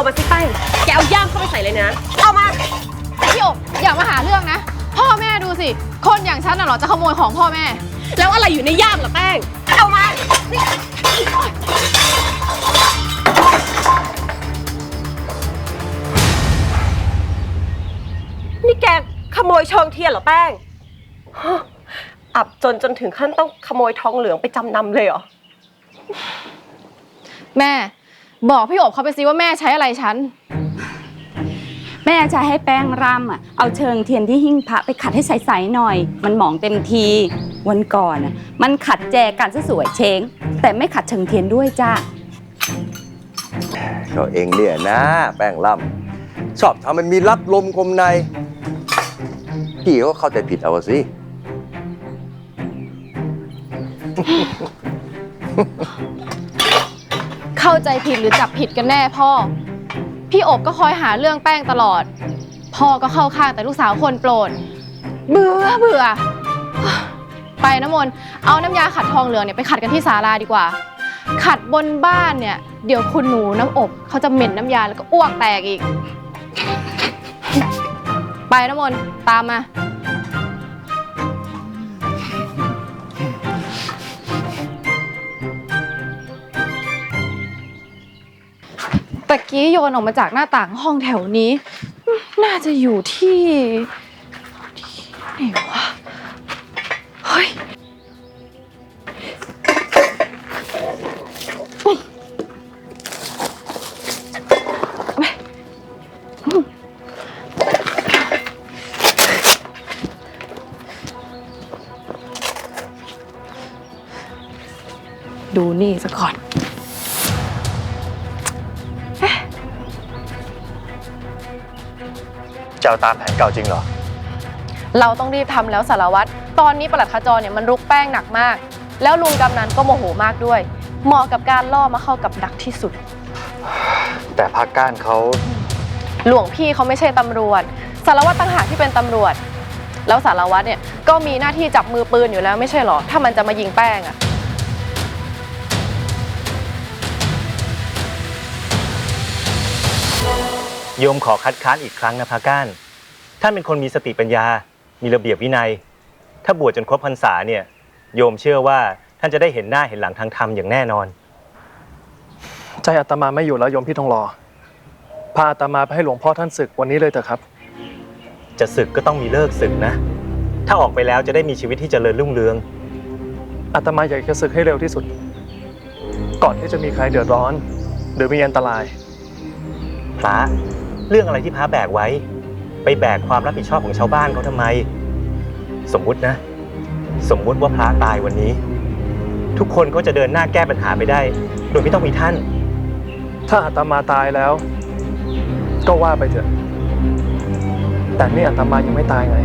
เอามาสิแป้งแกเอาย่ามเข้าไปใส่เลยนะ เอามาพี่อบอย่ามาหาเรื่องนะ พ่อแม่ดูสิ คนอย่างฉันน่ะเหรอจะขโมยของพ่อแม่ แล้วอะไรอยู่ในย่ามล่ะแป้ง เอามานี่แกขโมยเชิงเทียนเหรอแป้งฮะอับจนจนถึงขั้นต้องขโมยทองเหลืองไปจำนำเลยเหรอ แม่ บอกพี่อบเขาไปสิว่าแม่ใช้อะไรฉัน แม่จะให้แป้งร่ำอะเอาเชิงเทียนที่หิ้งพระไปขัดให้ใสๆหน่อย มันหมองเต็มทีวันก่อนอะมันขัดแจกันซะสวยเช้งแต่ไม่ขัดเชิงเทียนด้วยจ้าก็เองเนี่ยนะ แป้งล่ำชอบทำมันมีลัดลมคมในพี่ก็เข้าใจผิดเอาสิ เข้าใจผิดหรือจับผิดกันแน่พ่อ พี่อบก็คอยหาเรื่องแป้งตลอด พ่อก็เข้าข้างแต่ลูกสาวคนโปรด เบื่อเบื่อ ไปน้ำมนต์เอาน้ำยาขัดทองเหลืองเนี่ยไปขัดกันที่ศาลาดีกว่า ขัดบนบ้านเนี่ย เดี๋ยวคุณหนูน้ำอบเขาจะเหม็นน้ำยาแล้วก็อ้วกแตกอีก ไปน้ำมนต์ตามมา ตะกี้โยนออกมาจากหน้าต่างห้องแถวนี้ น่าจะอยู่ที่ที่ไหนวะเฮ้ยดูนี่ซะก่อน จะเอาตามแผนเก่าจริงเหรอ เราต้องรีบทำแล้วสารวัตร ตอนนี้ปลัดขจรเนี่ยมันรุกแป้งหนักมาก แล้วลุงกำนันก็โมโหมากด้วย เหมาะกับการล่อมาเข้ากับดักที่สุด แต่ภาคก้านเขาหลวงพี่เขาไม่ใช่ตำรวจ สารวัตรต่างหากที่เป็นตำรวจ แล้วสารวัตรเนี่ยก็มีหน้าที่จับมือปืนอยู่แล้วไม่ใช่เหรอ ถ้ามันจะมายิงแป้งอะ โยมขอคัดค้านอีกครั้งนะพาก้าน ท่านเป็นคนมีสติปัญญา มีระเบียบวินัย ถ้าบวชจนครบพรรษาเนี่ย โยมเชื่อว่าท่านจะได้เห็นหน้าเห็นหลังทางธรรมอย่างแน่นอน ใจอาตมาไม่อยู่แล้วโยมพี่ทองรอพาอาตมาไปให้หลวงพ่อท่านศึกวันนี้เลยเถอะครับ จะศึกก็ต้องมีเลิกศึกนะ ถ้าออกไปแล้วจะได้มีชีวิตที่เจริญรุ่งเรือง อาตมาอยากจะศึกให้เร็วที่สุด ก่อนที่จะมีใครเดือดร้อน หรือมีอันตรายพระ เรื่องอะไรที่พระแบกไว้ ไปแบกความรับผิดชอบของชาวบ้านเขาทำไม สมมุตินะ สมมุติว่าพระตายวันนี้ ทุกคนก็จะเดินหน้าแก้ปัญหาไปได้ โดยไม่ต้องมีท่าน ถ้าอาตมาตายแล้ว ก็ว่าไปเถอะ แต่นี่อาตมายังไม่ตายไง